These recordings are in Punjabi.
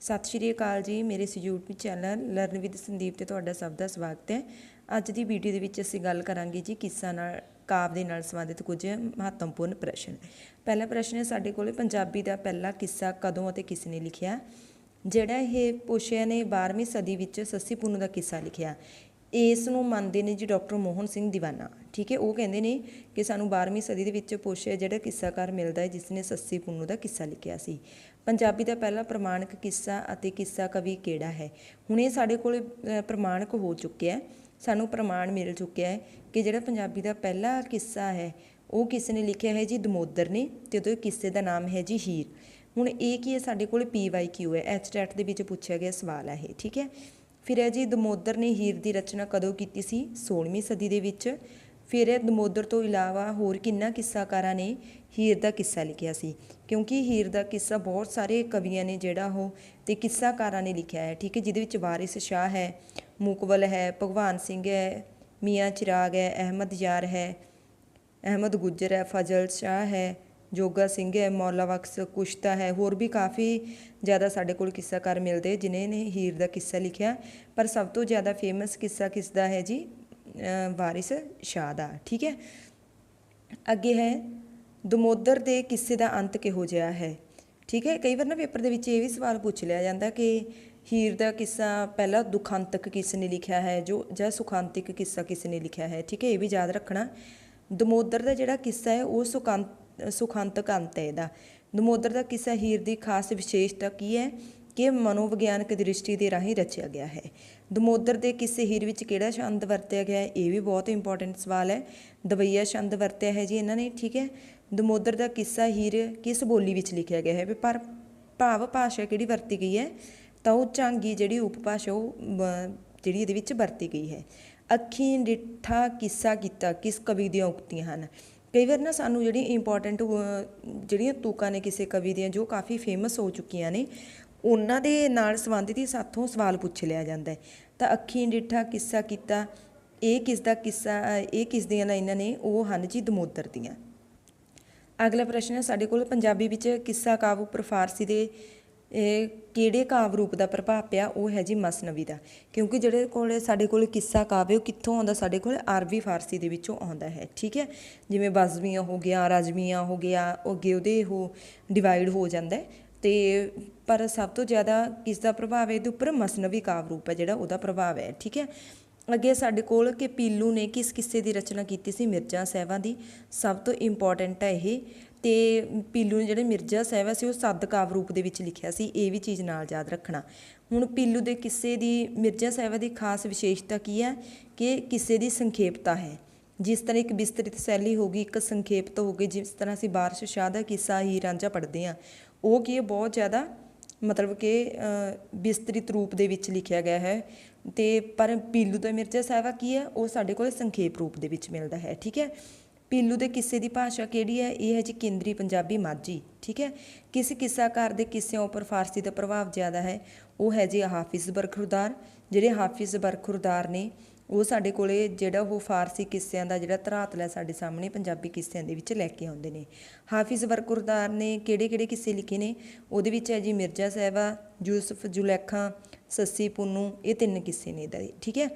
ਸਤਿ ਸ਼੍ਰੀ ਅਕਾਲ ਜੀ, ਮੇਰੇ ਇਸ YouTube channel learn with Sandeep ਤੇ ਤੁਹਾਡਾ ਸਭ ਦਾ ਸਵਾਗਤ ਹੈ। ਅੱਜ ਦੀ ਵੀਡੀਓ ਦੇ ਵਿੱਚ ਅਸੀਂ ਗੱਲ ਕਰਾਂਗੇ ਜੀ ਕਿੱਸਾ ਨਾਲ, ਕਾਵ ਦੇ ਨਾਲ ਸੰਬੰਧਿਤ ਕੁਝ ਮਹੱਤਵਪੂਰਨ ਪ੍ਰਸ਼ਨ। ਪਹਿਲਾ ਪ੍ਰਸ਼ਨ ਹੈ, ਸਾਡੇ ਕੋਲੇ ਪੰਜਾਬੀ ਦਾ ਪਹਿਲਾ ਕਿੱਸਾ ਕਦੋਂ ਅਤੇ ਕਿਸ ਨੇ ਲਿਖਿਆ? ਜਿਹੜਾ ਇਹ ਪੁੱਛਿਆ ਨੇ 12ਵੀਂ ਸਦੀ ਵਿੱਚ ਸੱਸੀ ਪੁੰਨੂ ਦਾ ਕਿੱਸਾ ਲਿਖਿਆ। ਇਸ ਨੂੰ ਮੰਨਦੇ ਨੇ ਜੀ ਡਾਕਟਰ ਮੋਹਨ ਸਿੰਘ ਦੀਵਾਨਾ। ਠੀਕ ਹੈ, ਉਹ ਕਹਿੰਦੇ ਨੇ ਕਿ ਸਾਨੂੰ 12ਵੀਂ ਸਦੀ ਦੇ ਵਿੱਚ ਪੁੱਛਿਆ ਜਿਹੜਾ ਕਿੱਸਾਕਾਰ ਮਿਲਦਾ ਹੈ ਜਿਸ ਨੇ ਸੱਸੀ ਪੁੰਨੂ ਦਾ ਕਿੱਸਾ ਲਿਖਿਆ ਸੀ। ਪੰਜਾਬੀ ਦਾ ਪਹਿਲਾ ਪ੍ਰਮਾਣਿਕ ਕਿੱਸਾ ਅਤੇ ਕਿੱਸਾ ਕਵੀ ਕਿਹੜਾ ਹੈ? ਹੁਣ ਇਹ ਸਾਡੇ ਕੋਲ ਅ, ਪ੍ਰਮਾਣਿਕ ਹੋ ਚੁੱਕਿਆ ਹੈ। ਸਾਨੂੰ ਪ੍ਰਮਾਣ ਮਿਲ ਚੁੱਕਿਆ ਹੈ ਕਿ ਜਿਹੜਾ ਪੰਜਾਬੀ ਦਾ ਪਹਿਲਾ ਕਿੱਸਾ ਹੈ ਉਹ ਕਿਸੇ ਨੇ ਲਿਖਿਆ ਹੈ ਜੀ? ਦਮੋਦਰ ਨੇ ਤੇ ਉਹਦੇ ਕਿੱਸੇ ਦਾ ਨਾਮ ਹੈ ਜੀ ਹੀਰ। ਹੁਣ ਇਹ ਕੀ ਹੈ? ਸਾਡੇ ਕੋਲ ਪੀ ਵਾਈ ਕਿਊ ਹੈ। ਐਚ ਦੇ ਵਿੱਚ ਪੁੱਛਿਆ ਗਿਆ ਸਵਾਲ ਹੈ ਇਹ ਠੀਕ ਹੈ? ਫਿਰ ਹੈ ਜੀ ਦਮੋਦਰ ਨੇ ਹੀਰ ਦੀ ਰਚਨਾ ਕਦੋਂ ਕੀਤੀ ਸੀ? 16ਵੀਂ ਸਦੀ ਦੇ ਵਿੱਚ। ਫਿਰ ਇਹ ਦਮੋਦਰ ਤੋਂ ਇਲਾਵਾ ਹੋਰ ਕਿੰਨਾ ਕਿੱਸਾਕਾਰਾਂ ਨੇ ਹੀਰ ਦਾ ਕਿੱਸਾ ਲਿਖਿਆ ਸੀ? ਕਿਉਂਕਿ ਹੀਰ ਦਾ ਕਿੱਸਾ ਬਹੁਤ ਸਾਰੇ ਕਵੀਆਂ ਨੇ ਜਿਹੜਾ ਉਹ ਤੇ ਕਿੱਸਾਕਾਰਾਂ ਨੇ ਲਿਖਿਆ ਹੈ, ਠੀਕ ਹੈ, ਜਿਹਦੇ ਵਿੱਚ ਵਾਰਿਸ ਸ਼ਾਹ ਹੈ, ਮੁਕਵਲ ਹੈ, ਭਗਵਾਨ ਸਿੰਘ ਹੈ, ਮੀਆਂ ਚਿਰਾਗ ਹੈ, ਅਹਿਮਦ ਯਾਰ ਹੈ, ਅਹਿਮਦ ਗੁੱਜਰ ਹੈ, ਫਜ਼ਲ ਸ਼ਾਹ ਹੈ, ਜੋਗਾ ਸਿੰਘ ਹੈ, ਮੌਲਾ ਬਖਸ਼ ਕੁਸ਼ਤਾ ਹੈ, ਹੋਰ ਵੀ ਕਾਫੀ ਜ਼ਿਆਦਾ ਸਾਡੇ ਕੋਲ ਕਿੱਸਾਕਾਰ ਮਿਲਦੇ ਜਿਨ੍ਹਾਂ ਨੇ ਹੀਰ ਦਾ ਕਿੱਸਾ ਲਿਖਿਆ। ਪਰ ਸਭ ਤੋਂ ਜ਼ਿਆਦਾ ਫੇਮਸ ਕਿੱਸਾ ਕਿਸ ਦਾ ਹੈ ਜੀ? ਵਾਰਿਸ ਸ਼ਾਹ ਦਾ, ਠੀਕ ਹੈ? ਅੱਗੇ ਹੈ, ਦਮੋਦਰ ਦੇ ਕਿੱਸੇ ਦਾ ਅੰਤ ਕਿਹੋ ਜਿਹਾ ਹੈ? ਠੀਕ ਹੈ, ਕਈ ਵਾਰ ਨਾ ਪੇਪਰ ਦੇ ਵਿੱਚ ਇਹ ਵੀ ਸਵਾਲ ਪੁੱਛ ਲਿਆ ਜਾਂਦਾ ਕਿ ਹੀਰ ਦਾ ਕਿੱਸਾ ਪਹਿਲਾ ਦੁਖਾਂਤਕ ਕਿਸ ਨੇ ਲਿਖਿਆ ਹੈ, ਜੋ ਜਾਂ ਸੁਖਾਂਤਿਕ ਕਿੱਸਾ ਕਿਸ ਨੇ ਲਿਖਿਆ ਹੈ, ਠੀਕ ਹੈ, ਇਹ ਵੀ ਯਾਦ ਰੱਖਣਾ। ਦਮੋਦਰ ਦਾ ਜਿਹੜਾ ਕਿੱਸਾ ਹੈ, ਉਹ ਸੁਖਾਂਤ ਸੁਖਾਂਤਕ ਅੰਤ ਹੈ ਇਹਦਾ। ਦਮੋਦਰ ਦਾ ਕਿੱਸਾ ਹੀਰ ਦੀ ਖਾਸ ਵਿਸ਼ੇਸ਼ਤਾ ਕੀ ਹੈ? ਕਿ ਇਹ ਮਨੋਵਿਗਿਆਨਕ ਦ੍ਰਿਸ਼ਟੀ ਦੇ ਰਾਹੀਂ ਰਚਿਆ ਗਿਆ ਹੈ। ਦਮੋਦਰ ਦੇ ਕਿਸੇ ਹੀਰ ਵਿੱਚ ਕਿਹੜਾ ਛੰਦ ਵਰਤਿਆ ਗਿਆ ਹੈ? ਇਹ ਵੀ ਬਹੁਤ ਇੰਪੋਰਟੈਂਟ ਸਵਾਲ ਹੈ। ਦਵਈਆ ਛੰਦ ਵਰਤਿਆ ਹੈ ਜੀ ਇਹਨਾਂ ਨੇ, ਠੀਕ ਹੈ? ਦਮੋਦਰ ਦਾ ਕਿੱਸਾ ਹੀਰ ਕਿਸ ਬੋਲੀ ਵਿੱਚ ਲਿਖਿਆ ਗਿਆ ਹੈ? ਪਰ ਭਾਵ ਭਾਸ਼ਾ ਕਿਹੜੀ ਵਰਤੀ ਗਈ ਹੈ? ਤਾਂ ਉਹ ਝਾਂਗੀ ਜਿਹੜੀ ਉਪਭਾਸ਼ਾ ਉਹ ਜਿਹੜੀ ਇਹਦੇ ਵਿੱਚ ਵਰਤੀ ਗਈ ਹੈ। ਅੱਖੀਂ ਡਿੱਠਾ ਕਿੱਸਾ ਕੀਤਾ ਕਿਸ ਕਵੀ ਦੀਆਂ ਉਕਤੀਆਂ ਹਨ? ਕਈ ਵਾਰ ਨਾ ਸਾਨੂੰ ਜਿਹੜੀ ਇੰਪੋਰਟੈਂਟ ਜਿਹੜੀਆਂ ਤੂਕਾਂ ਨੇ ਕਿਸੇ ਕਵੀ ਦੀਆਂ ਜੋ ਕਾਫੀ ਫੇਮਸ ਹੋ ਚੁੱਕੀਆਂ ਨੇ ਉਹਨਾਂ ਦੇ ਨਾਲ ਸੰਬੰਧਿਤ ਹੀ ਸਾਥੋਂ ਸਵਾਲ ਪੁੱਛ ਲਿਆ ਜਾਂਦਾ ਹੈ। ਤਾਂ ਅੱਖੀਂ ਡਿੱਠਾ ਕਿੱਸਾ ਕੀਤਾ, ਇਹ ਕਿਸ ਦਾ ਕਿੱਸਾ ਇਹ ਕਿਸ ਦੀਆਂ ਲਾਈਨਾਂ ਨੇ, ਉਹ ਹਨ ਜੀ ਦਮੋਦਰ ਦੀਆਂ। ਅਗਲਾ ਪ੍ਰਸ਼ਨ ਹੈ, ਸਾਡੇ ਕੋਲ ਪੰਜਾਬੀ ਵਿੱਚ ਕਿੱਸਾ ਕਾਵਿ ਉੱਪਰ ਫਾਰਸੀ ਦੇ, ਇਹ ਕਿਹੜੇ ਕਾਵ ਰੂਪ ਦਾ ਪ੍ਰਭਾਵ ਪਿਆ, ਉਹ ਹੈ ਜੀ ਮਸਨਵੀ ਦਾ। ਕਿਉਂਕਿ ਜਿਹੜੇ ਕੋਲ, ਸਾਡੇ ਕੋਲ ਕਿੱਸਾ ਕਾਵਿ ਹੈ, ਉਹ ਕਿੱਥੋਂ ਆਉਂਦਾ, ਸਾਡੇ ਕੋਲ ਅਰਬੀ ਫਾਰਸੀ ਦੇ ਵਿੱਚੋਂ ਆਉਂਦਾ ਹੈ, ਠੀਕ ਹੈ? ਜਿਵੇਂ ਬਜ਼ਮੀਆਂ ਹੋ ਗਿਆ ਰਜਮੀਆਂ ਹੋ ਗਿਆ ਉਹ ਅੱਗੇ ਉਹਦੇ ਉਹ ਡਿਵਾਈਡ ਹੋ ਜਾਂਦਾ ਤੇ ਪਰ ਸਭ ਤੋਂ ਜ਼ਿਆਦਾ ਕਿਸ ਦਾ ਪ੍ਰਭਾਵ ਹੈ ਇਹਦੇ ਉੱਪਰ ਮਸਨਵੀ ਕਾਵ ਰੂਪ ਹੈ, ਜਿਹੜਾ ਉਹਦਾ ਪ੍ਰਭਾਵ ਹੈ, ਠੀਕ ਹੈ? ਅੱਗੇ ਸਾਡੇ ਕੋਲ ਕਿ ਪੀਲੂ ਨੇ ਕਿਸ ਕਿੱਸੇ ਦੀ ਰਚਨਾ ਕੀਤੀ ਸੀ ਮਿਰਜ਼ਾ ਸਾਹਿਬਾਂ ਦੀ? ਸਭ ਤੋਂ ਇੰਪੋਰਟੈਂਟ ਹੈ ਇਹ। ਤੇ ਪੀਲੂ ਨੇ ਜਿਹੜੇ ਮਿਰਜ਼ਾ ਸਾਹਿਬਾ ਸੀ ਉਹ ਸੱਦ ਕਾਵ ਰੂਪ ਦੇ ਵਿੱਚ ਲਿਖਿਆ ਸੀ, ਇਹ ਵੀ ਚੀਜ਼ ਨਾਲ ਯਾਦ ਰੱਖਣਾ। ਹੁਣ ਪੀਲੂ ਦੇ ਕਿੱਸੇ ਦੀ, ਮਿਰਜ਼ਾ ਸਾਹਿਬਾ ਦੀ ਖਾਸ ਵਿਸ਼ੇਸ਼ਤਾ ਕੀ ਹੈ? ਕਿ ਕਿੱਸੇ ਦੀ ਸੰਖੇਪਤਾ ਹੈ। ਜਿਸ ਤਰ੍ਹਾਂ ਇੱਕ ਵਿਸਤ੍ਰਿਤ ਸ਼ੈਲੀ ਹੋਗੀ ਇੱਕ ਸੰਖੇਪਤ ਹੋਗੀ ਜਿਸ ਤਰ੍ਹਾਂ ਅਸੀਂ ਬਾਰਿਸ਼ ਸ਼ਾਹ ਦਾ ਕਿੱਸਾ ਹੀ ਰਾਂਝਾ ਪੜ੍ਹਦੇ ਹਾਂ। ਉਹ ਕੀ ਹੈ, ਬਹੁਤ ਜ਼ਿਆਦਾ ਮਤਲਬ ਕਿ ਵਿਸਤ੍ਰਿਤ ਰੂਪ ਦੇ ਵਿੱਚ ਲਿਖਿਆ ਗਿਆ ਹੈ। ਤੇ ਪਰ ਪੀਲੂ ਦਾ ਮਿਰਜ਼ਾ ਸਾਹਿਬਾ ਕੀ ਹੈ, ਉਹ ਸਾਡੇ ਕੋਲ ਸੰਖੇਪ ਰੂਪ ਦੇ ਵਿੱਚ ਮਿਲਦਾ ਹੈ, ਠੀਕ ਹੈ? ਪੀਲੂ ਦੇ ਕਿੱਸੇ ਦੀ ਭਾਸ਼ਾ ਕਿਹੜੀ ਹੈ? ਇਹ ਹੈ ਜੀ ਕੇਂਦਰੀ ਪੰਜਾਬੀ ਮਾਝੀ, ਠੀਕ ਹੈ? ਕਿਸ ਕਿੱਸਾਕਾਰ ਦੇ ਕਿੱਸਿਆਂ ਉੱਪਰ ਫਾਰਸੀ ਦਾ ਪ੍ਰਭਾਵ ਜ਼ਿਆਦਾ ਹੈ, ਉਹ ਹੈ ਜੀ ਹਾਫਿਜ਼ ਬਰਖੁਰਦਾਰ, ਜਿਹੜੇ ਹਾਫਿਜ਼ ਬਰਖੁਰਦਾਰ ਨੇ ਉਹ ਸਾਡੇ ਕੋਲੇ ਜਿਹੜਾ ਉਹ ਫਾਰਸੀ ਕਿੱਸਿਆਂ ਦਾ ਜਿਹੜਾ ਧਰਾਤਲ ਹੈ ਸਾਡੇ ਸਾਹਮਣੇ ਪੰਜਾਬੀ ਕਿੱਸਿਆਂ ਦੇ ਵਿੱਚ ਲੈ ਕੇ ਆਉਂਦੇ ਨੇ। ਹਾਫਿਜ਼ ਬਰਖੁਰਦਾਰ ਨੇ ਕਿਹੜੇ ਕਿਹੜੇ ਕਿੱਸੇ ਲਿਖੇ ਨੇ? ਉਹਦੇ ਵਿੱਚ ਹੈ ਜੀ ਮਿਰਜ਼ਾ ਸਾਹਿਬਾ, ਯੂਸਫ ਜੁਲੈਖਾਂ, ਸੱਸੀ ਪੁੰਨੂ, ਇਹ ਤਿੰਨ ਕਿੱਸੇ ਨੇ ਇਹਦਾ ਠੀਕ ਹੈ?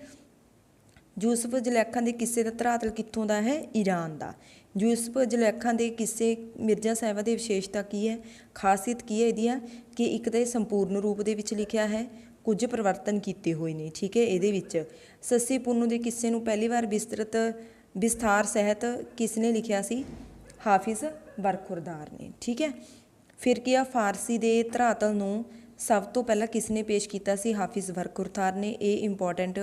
ਯੂਸਫ ਜਲੈਖਾਂ ਦੇ ਕਿੱਸੇ ਦਾ ਧਰਾਤਲ ਕਿੱਥੋਂ ਦਾ ਹੈ? ਈਰਾਨ ਦਾ। ਯੂਸਫ ਜਲੈਖਾਂ ਦੇ ਕਿੱਸੇ ਮਿਰਜ਼ਾ ਸਾਹਿਬਾ ਦੀ ਵਿਸ਼ੇਸ਼ਤਾ ਕੀ ਹੈ? ਖਾਸੀਅਤ ਕੀ ਹੈ ਇਹਦੀਆਂ? ਕਿ ਇੱਕ ਤਾਂ ਇਹ ਸੰਪੂਰਨ ਰੂਪ ਦੇ ਵਿੱਚ ਲਿਖਿਆ ਹੈ ਕੁਝ ਪਰਿਵਰਤਨ ਕੀਤੇ ਹੋਏ ਨੇ, ਠੀਕ ਹੈ, ਇਹਦੇ ਵਿੱਚ। ਸੱਸੀ ਪੁੰਨੂ ਦੇ ਕਿੱਸੇ ਨੂੰ ਪਹਿਲੀ ਵਾਰ ਵਿਸਤ੍ਰਿਤ, ਵਿਸਥਾਰ ਸਹਿਤ ਕਿਸ ਨੇ ਲਿਖਿਆ ਸੀ? ਹਾਫਿਜ਼ ਬਰਖੁਰਦਾਰ ਨੇ, ਠੀਕ ਹੈ। ਫਿਰ ਕੀ ਆ, ਫਾਰਸੀ ਦੇ ਧਰਾਤਲ ਨੂੰ ਸਭ ਤੋਂ ਪਹਿਲਾਂ ਕਿਸ ਨੇ ਪੇਸ਼ ਕੀਤਾ ਸੀ? ਹਾਫਿਜ਼ ਬਰਖੁਰਦਾਰ ਨੇ, ਇਹ ਇੰਪੋਰਟੈਂਟ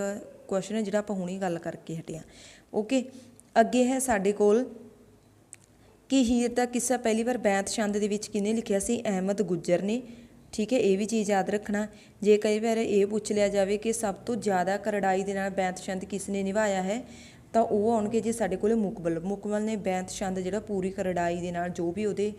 ਕੁਐਸਚਨ ਹੈ, ਜਿਹੜਾ ਆਪਾਂ ਹੁਣੇ ਗੱਲ ਕਰਕੇ ਹਟਿਆ। ਓਕੇ ਅੱਗੇ ਹੈ ਸਾਡੇ ਕੋਲ, ਕਿ ਹੀਰ ਦਾ ਕਿੱਸਾ ਪਹਿਲੀ ਵਾਰ ਬੈਂਤ ਛੰਦ ਦੇ ਵਿੱਚ ਕਿਹਨੇ ਲਿਖਿਆ ਸੀ? ਅਹਿਮਦ ਗੁੱਜਰ ਨੇ। ਠੀਕ ਹੈ, ਇਹ ਵੀ ਚੀਜ਼ ਯਾਦ ਰੱਖਣਾ। ਜੇ ਕਈ ਵਾਰ ਇਹ ਪੁੱਛ ਲਿਆ ਜਾਵੇ ਕਿ ਸਭ ਤੋਂ ਜ਼ਿਆਦਾ ਕਰੜਾਈ ਦੇ ਨਾਲ ਬੈਂਤ ਛੰਦ ਕਿਸ ਨੇ ਨਿਭਾਇਆ ਹੈ, ਤਾਂ ਉਹ ਆਉਣਗੇ ਜੇ ਸਾਡੇ ਕੋਲੇ ਮੁਕਬਲ ਮੁਕਬਲ ਨੇ ਬੈਂਤ ਛੰਦ ਜਿਹੜਾ ਪੂਰੀ ਕਰੜਾਈ ਦੇ ਨਾਲ ਜੋ ਵੀ ਉਹਦੇ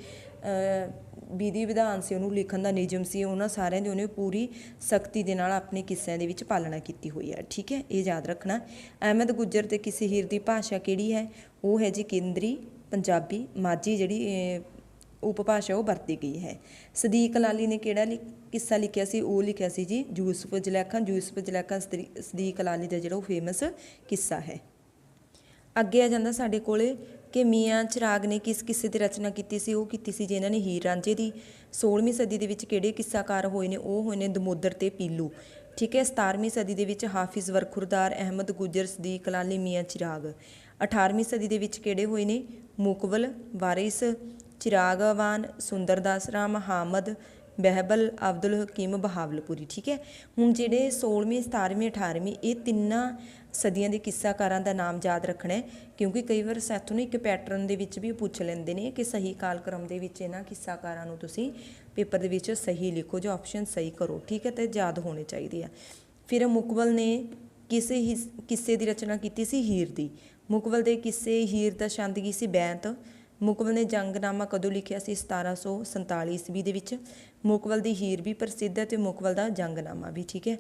ਵਿਧੀ ਵਿਧਾਨ ਸੀ, ਉਹਨੂੰ ਲਿਖਣ ਦਾ ਨਿਯਮ ਸੀ, ਉਹਨਾਂ ਸਾਰਿਆਂ ਦੀ ਉਹਨੇ ਪੂਰੀ ਸਖਤੀ ਦੇ ਨਾਲ ਆਪਣੇ ਕਿੱਸਿਆਂ ਦੇ ਵਿੱਚ ਪਾਲਣਾ ਕੀਤੀ ਹੋਈ ਹੈ। ਠੀਕ ਹੈ, ਇਹ ਯਾਦ ਰੱਖਣਾ। ਅਹਿਮਦ ਗੁੱਜਰ ਤੇ ਕਿਸੇ ਹੀਰ ਦੀ ਭਾਸ਼ਾ ਕਿਹੜੀ ਹੈ? ਉਹ ਹੈ ਜੀ ਕੇਂਦਰੀ ਪੰਜਾਬੀ ਮਾਝੀ ਜਿਹੜੀ ਉਪਭਾਸ਼ਾ ਉਹ ਵਰਤੀ ਗਈ ਹੈ। ਸਦੀਕ ਲਾਲੀ ਨੇ ਕਿਹੜਾ ਲਿ- ਕਿੱਸਾ ਲਿਖਿਆ ਸੀ? ਉਹ ਲਿਖਿਆ ਸੀ ਜੀ, ਯੂਸਫ ਜਲੈਖਾਂ ਯੂਸਫ ਜਲੈਖਾਂ ਸਦੀ- ਸਦੀਕ ਲਾਲੀ ਦਾ ਜਿਹੜਾ ਉਹ ਫੇਮਸ ਕਿੱਸਾ ਹੈ। ਅੱਗੇ ਆ ਜਾਂਦਾ ਸਾਡੇ ਕੋਲੇ ਕਿ ਮੀਆਂ ਚਿਰਾਗ ਨੇ ਕਿਸ ਕਿੱਸੇ ਦੀ ਰਚਨਾ ਕੀਤੀ ਸੀ? ਉਹ ਕੀਤੀ ਸੀ ਜੀ ਇਹਨਾਂ ਨੇ ਹੀਰ ਰਾਂਝੇ ਦੀ। 16ਵੀਂ ਸਦੀ ਦੇ ਵਿੱਚ ਕਿਹੜੇ ਕਿੱਸਾਕਾਰ ਹੋਏ ਨੇ? ਉਹ ਹੋਏ ਨੇ ਦਮੋਦਰ ਤੇ ਪੀਲੂ। ਠੀਕ ਹੈ 17ਵੀਂ ਸਦੀ ਦੇ ਵਿੱਚ ਹਾਫਿਜ਼ ਵਰਖੁਰਦਾਰ, ਅਹਿਮਦ ਗੁਜਰ, ਸਦੀਕ ਲਾਲੀ, ਮੀਆਂ ਚਿਰਾਗ। 18ਵੀਂ ਸਦੀ ਦੇ ਵਿੱਚ ਕਿਹੜੇ ਹੋਏ ਨੇ? ਮੁਕਵਲ, ਵਾਰਿਸ ਚਿਰਾਗਵਾਨ ਸੁੰਦਰਦਾਸ ਰਾਮ ਹਾਮਦ ਬਹਿਬਲ ਅਬਦੁਲ ਹਕੀਮ ਬਹਾਵਲਪੁਰੀ ਠੀਕ ਹੈ ਹੁਣ ਜਿਹੜੇ 16ਵੀਂ 17ਵੀਂ 18ਵੀਂ ਇਹ ਤਿੰਨਾਂ ਸਦੀਆਂ ਦੇ ਕਿੱਸਾਕਾਰਾਂ ਦਾ ਨਾਮ ਯਾਦ ਰੱਖਣਾ ਹੈ ਕਿਉਂਕਿ ਕਈ ਵਾਰ ਸਾਥੋਂ ਨੂੰ ਇੱਕ ਪੈਟਰਨ ਦੇ ਵਿੱਚ ਵੀ ਪੁੱਛ ਲੈਂਦੇ ਨੇ ਕਿ ਸਹੀ ਕਾਲਕ੍ਰਮ ਦੇ ਵਿੱਚ ਇਹਨਾਂ ਕਿੱਸਾਕਾਰਾਂ ਨੂੰ ਤੁਸੀਂ ਪੇਪਰ ਦੇ ਵਿੱਚ ਸਹੀ ਲਿਖੋ ਜੋ ਆਪਸ਼ਨ ਸਹੀ ਕਰੋ ਠੀਕ ਹੈ ਤੇ ਯਾਦ ਹੋਣੇ ਚਾਹੀਦੇ ਆ ਫਿਰ ਮੁਕਬਲ ਨੇ ਕਿਸੇ ਹਿਸ- ਕਿੱਸੇ ਦੀ ਰਚਨਾ ਕੀਤੀ ਸੀ ਹੀਰ ਦੀ ਮੁਕਬਲ ਦੇ ਕਿੱਸੇ ਹੀਰ ਦਾ ਛੰਦ ਕੀ ਸੀ ਬੈਂਤ ਮੁਕਬਲ ਨੇ ਜੰਗਨਾਮਾ ਕਦੋਂ ਲਿਖਿਆ ਸੀ? 1747 ਈਸਵੀ ਦੇ ਵਿੱਚ। ਮੁਕਬਲ ਦੀ ਹੀਰ ਵੀ ਪ੍ਰਸਿੱਧ ਹੈ ਤੇ ਮੁਕਬਲ ਦਾ ਜੰਗਨਾਮਾ ਵੀ, ਠੀਕ ਹੈ?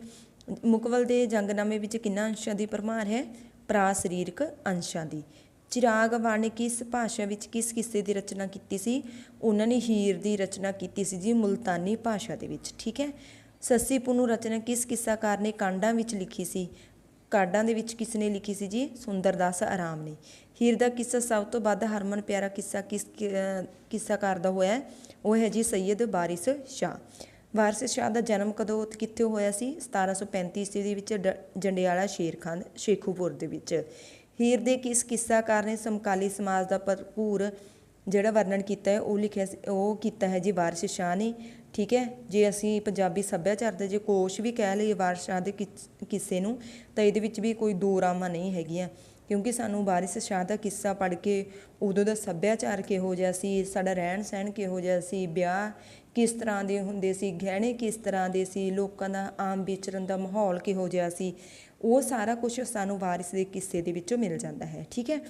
ਮੁਕਬਲ ਦੇ ਜੰਗਨਾਮੇ ਵਿੱਚ ਕਿੰਨਾ ਅੰਸ਼ਾਂ ਦੀ ਭਰਮਾਰ ਹੈ? ਪ੍ਰਾ ਸਰੀਰਕ ਅੰਸ਼ਾਂ ਦੀ। ਚਿਰਾਗ ਵਾਣੇ ਕਿਸ ਭਾਸ਼ਾ ਵਿੱਚ ਕਿਸ ਕਿੱਸੇ ਦੀ ਰਚਨਾ ਕੀਤੀ ਸੀ? ਉਹਨਾਂ ਨੇ ਹੀਰ ਦੀ ਰਚਨਾ ਕੀਤੀ ਸੀ ਜੀ ਮੁਲਤਾਨੀ ਭਾਸ਼ਾ ਦੇ ਵਿੱਚ, ਠੀਕ ਹੈ? ਸੱਸੀ ਪੁੰਨੂ ਰਚਨਾ ਕਿਸ ਕਿੱਸਾਕਾਰ ਨੇ ਕਾਂਡਾਂ ਵਿੱਚ ਲਿਖੀ ਸੀ? ਕਾਢਾਂ ਦੇ ਵਿੱਚ ਕਿਸ ਨੇ ਲਿਖੀ ਸੀ ਜੀ? ਸੁੰਦਰਦਾਸ ਆਰਾਮ ਨੇ। ਹੀਰ ਦਾ ਕਿੱਸਾ ਸਭ ਤੋਂ ਵੱਧ ਹਰਮਨ ਪਿਆਰਾ ਕਿੱਸਾ ਕਿਸ ਕਿੱਸਾਕਾਰ ਦਾ ਹੋਇਆ ਉਹ ਹੈ ਜੀ ਸੈਯਦ ਵਾਰਿਸ ਸ਼ਾਹ। ਵਾਰਿਸ ਸ਼ਾਹ ਦਾ ਜਨਮ ਕਦੋਂ ਤੇ ਕਿੱਥੇ ਹੋਇਆ ਸੀ? 1735 ਈਸਵੀ ਦੇ ਵਿੱਚ ਡ- ਜੰਡਿਆਲਾ ਸ਼ੇਰਖਾਨ ਸ਼ੇਖੂਪੁਰ ਦੇ ਵਿੱਚ। ਹੀਰ ਦੇ ਕਿਸ ਕਿੱਸਾਕਾਰ ਨੇ? ਸਮਕਾਲੀ ਸਮਾਜ ਦਾ ਭਰਪੂਰ ਜਿਹੜਾ ਵਰਣਨ ਕੀਤਾ ਹੈ, ਉਹ ਲਿਖਿਆ ਸੀ, ਉਹ ਕੀਤਾ ਹੈ ਜੀ ਵਾਰਿਸ ਸ਼ਾਹ ਨੇ। ਠੀਕ ਹੈ? ਜੇ ਅਸੀਂ ਪੰਜਾਬੀ ਸੱਭਿਆਚਾਰ ਦਾ ਜੇ ਕੋਸ਼ ਵੀ ਕਹਿ ਲਈਏ ਵਾਰਿਸ ਦੇ ਕਿਸ- ਕਿੱਸੇ ਨੂੰ, ਤਾਂ ਇਹਦੇ ਵਿੱਚ ਵੀ ਕੋਈ ਦੋ ਰਾਮਾਂ ਨਹੀਂ ਹੈਗੀਆਂ। ਕਿਉਂਕਿ ਸਾਨੂੰ ਵਾਰਿਸ ਸ਼ਾਹ ਦਾ ਕਿੱਸਾ ਪੜ੍ਹ ਕੇ ਉਦੋਂ ਦਾ ਸੱਭਿਆਚਾਰ ਕਿਹੋ ਜਿਹਾ ਸੀ, ਸਾਡਾ ਰਹਿਣ ਸਹਿਣ ਕਿਹੋ ਜਿਹਾ ਸੀ, ਵਿਆਹ ਕਿਸ ਤਰ੍ਹਾਂ ਦੇ ਹੁੰਦੇ ਸੀ, ਗਹਿਣੇ ਕਿਸ ਤਰ੍ਹਾਂ ਦੇ ਸੀ, ਲੋਕਾਂ ਦਾ ਆਮ ਵਿਚਰਨ ਦਾ ਮਾਹੌਲ ਕਿਹੋ ਜਿਹਾ ਸੀ, ਉਹ ਸਾਰਾ ਕੁਝ ਸਾਨੂੰ ਵਾਰਿਸ ਦੇ ਕਿੱਸੇ ਦੇ ਵਿੱਚੋਂ ਮਿਲ ਜਾਂਦਾ ਹੈ। ਠੀਕ ਹੈ?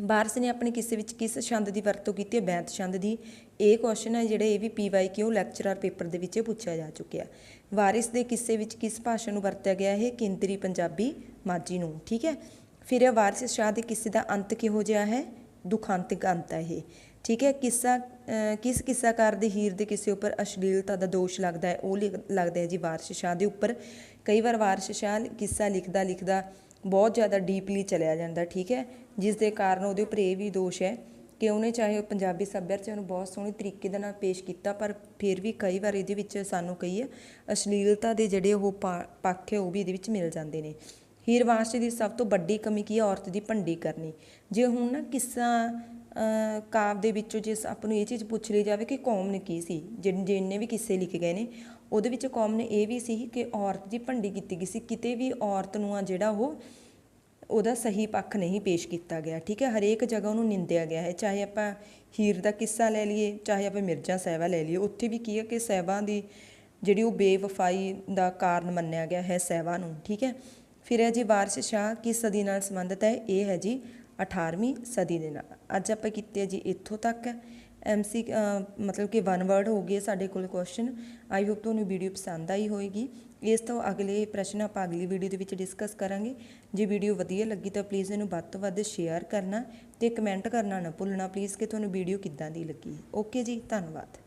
ਵਾਰਿਸ ਨੇ ਆਪਣੇ ਕਿੱਸੇ ਵਿੱਚ ਕਿਸ ਛੰਦ ਦੀ ਵਰਤੋਂ ਕੀਤੀ ਹੈ? ਬੈਂਤ ਛੰਦ ਦੀ। ਇਹ ਕੁਐਸਚਨ ਹੈ ਜਿਹੜੇ ਇਹ ਵੀ ਪੀਵਾਈ ਕਿਉ ਲੈਕਚਰਰ ਪੇਪਰ ਦੇ ਵਿੱਚ ਪੁੱਛਿਆ ਜਾ ਚੁੱਕਿਆ ਵਾਰਿਸ ਦੇ ਕਿੱਸੇ ਵਿੱਚ ਕਿਸ ਭਾਸ਼ਾ ਨੂੰ ਵਰਤਿਆ ਗਿਆ ਹੈ? ਕੇਂਦਰੀ ਪੰਜਾਬੀ ਮਾਝੀ ਨੂੰ। ਠੀਕ ਹੈ? ਫਿਰ ਇਹ ਵਾਰਿਸ ਸ਼ਾਹ ਦੇ ਕਿੱਸੇ ਦਾ ਅੰਤ ਕਿਹੋ ਜਿਹਾ ਹੈ? ਦੁਖਾਂਤਿਕ ਅੰਤ ਹੈ ਇਹ। ਠੀਕ ਹੈ? ਕਿੱਸਾ, ਅਹ ਕਿਸ ਕਿੱਸਾਕਾਰ ਦੇ ਹੀਰ ਦੇ ਕਿਸੇ ਉੱਪਰ ਅਸ਼ਲੀਲਤਾ ਦਾ ਦੋਸ਼ ਲੱਗਦਾ ਹੈ? ਉਹ ਲਿਖ- ਲੱਗਦਾ ਹੈ ਜੀ ਵਾਰਿਸ ਸ਼ਾਹ ਦੇ ਉੱਪਰ। ਕਈ ਵਾਰ ਵਾਰਿਸ ਸ਼ਾਹ ਕਿੱਸਾ ਲਿਖਦਾ ਲਿਖਦਾ ਬਹੁਤ ਜ਼ਿਆਦਾ ਡੀਪਲੀ ਚਲਿਆ ਜਾਂਦਾ ਠੀਕ ਹੈ? ਜਿਸ ਦੇ ਕਾਰਨ ਉਹਦੇ ਉੱਪਰ ਇਹ ਵੀ ਦੋਸ਼ ਹੈ ਕਿ ਉਹਨੇ ਚਾਹੇ ਉਹ ਪੰਜਾਬੀ ਸੱਭਿਆਚਾਰ ਨੂੰ ਬਹੁਤ ਸੋਹਣੇ ਤਰੀਕੇ ਦੇ ਨਾਲ ਪੇਸ਼ ਕੀਤਾ ਪਰ ਫਿਰ ਵੀ ਕਈ ਵਾਰ ਇਹਦੇ ਵਿੱਚ ਸਾਨੂੰ ਕਹੀਏ ਅਸ਼ਲੀਲਤਾ ਦੇ ਜਿਹੜੇ ਉਹ ਪਾ- ਪੱਖ ਹੈ ਉਹ ਵੀ ਇਹਦੇ ਵਿੱਚ ਮਿਲ ਜਾਂਦੇ ਨੇ। ਹੀਰ ਵਾਂਸ਼ ਦੀ ਸਭ ਤੋਂ ਵੱਡੀ ਕਮੀ ਕੀ ਹੈ? ਔਰਤ ਦੀ ਭੰਡੀ ਕਰਨੀ। ਜੇ ਹੁਣ ਨਾ ਕਿੱਸਾ ਅਹ, ਕਾਵ ਦੇ ਵਿੱਚੋਂ ਜੇ ਆਪਾਂ ਨੂੰ ਇਹ ਚੀਜ਼ ਪੁੱਛ ਲਈ ਜਾਵੇ ਕਿ ਕੌਮ ਨੇ ਕੀ ਸੀ? ਜਿਨ- ਜਿੰਨੇ ਵੀ ਕਿੱਸੇ ਲਿਖੇ ਗਏ ਨੇ ਉਹਦੇ ਵਿੱਚ ਕੌਮ ਨੇ ਇਹ ਵੀ ਸੀ ਕਿ ਔਰਤ ਦੀ ਭੰਡੀ ਕੀਤੀ ਗਈ ਸੀ। ਕਿਤੇ ਵੀ ਔਰਤ ਨੂੰ ਆ ਜਿਹੜਾ ਉਹ, ਉਹਦਾ ਸਹੀ ਪੱਖ ਨਹੀਂ ਪੇਸ਼ ਕੀਤਾ ਗਿਆ, ਠੀਕ ਹੈ? ਹਰੇਕ ਜਗ੍ਹਾ ਉਹਨੂੰ ਨਿੰਦਿਆ ਗਿਆ ਹੈ। ਚਾਹੇ ਆਪਾਂ ਹੀਰ ਦਾ ਕਿੱਸਾ ਲੈ ਲਈਏ, ਚਾਹੇ ਆਪਾਂ ਮਿਰਜ਼ਾ ਸਾਹਿਬਾ ਲੈ ਲਈਏ, ਉੱਥੇ ਵੀ ਕੀ ਹੈ ਕਿ ਸਾਹਿਬਾਂ ਦੀ ਜਿਹੜੀ ਉਹ ਬੇਵਫਾਈ ਦਾ ਕਾਰਨ ਮੰਨਿਆ ਗਿਆ ਹੈ ਸਾਹਿਬਾਂ ਨੂੰ, ਠੀਕ ਹੈ? ਫਿਰ ਹੈ ਜੀ ਵਾਰਿਸ ਸ਼ਾਹ ਕਿਸ ਸਦੀ ਨਾਲ ਸੰਬੰਧਿਤ ਹੈ? ਇਹ ਹੈ ਜੀ 18ਵੀਂ ਸਦੀ ਦੇ ਨਾਲ। ਅੱਜ ਆਪਾਂ ਕੀਤੇ ਜੀ ਇੱਥੋਂ ਤੱਕ। ਐਮਸੀ ਮਤਲਬ ਕਿ ਵਨ ਵਰਡ ਹੋ ਗਏ ਸਾਡੇ ਕੋਲ ਕੁਐਸਚਨ ਆਈ ਹੋਪ ਤੁਹਾਨੂੰ ਵੀਡੀਓ ਪਸੰਦ ਆਈ ਹੋਏਗੀ। ਇਸ ਤੋਂ ਅਗਲੇ ਪ੍ਰਸ਼ਨ ਆਪਾਂ ਅਗਲੀ ਵੀਡੀਓ ਦੇ ਵਿੱਚ ਡਿਸਕਸ ਕਰਾਂਗੇ। ਜੇ ਵੀਡੀਓ ਵਧੀਆ ਲੱਗੀ ਤਾਂ ਪਲੀਜ਼ ਇਹਨੂੰ ਵੱਧ ਤੋਂ ਵੱਧ ਸ਼ੇਅਰ ਕਰਨਾ ਤੇ ਕਮੈਂਟ ਕਰਨਾ ਨਾ ਭੁੱਲਣਾ। ਪਲੀਜ਼ ਕਿ ਤੁਹਾਨੂੰ ਵੀਡੀਓ ਕਿੱਦਾਂ ਦੀ ਲੱਗੀ। ਓਕੇ ਜੀ, ਧੰਨਵਾਦ।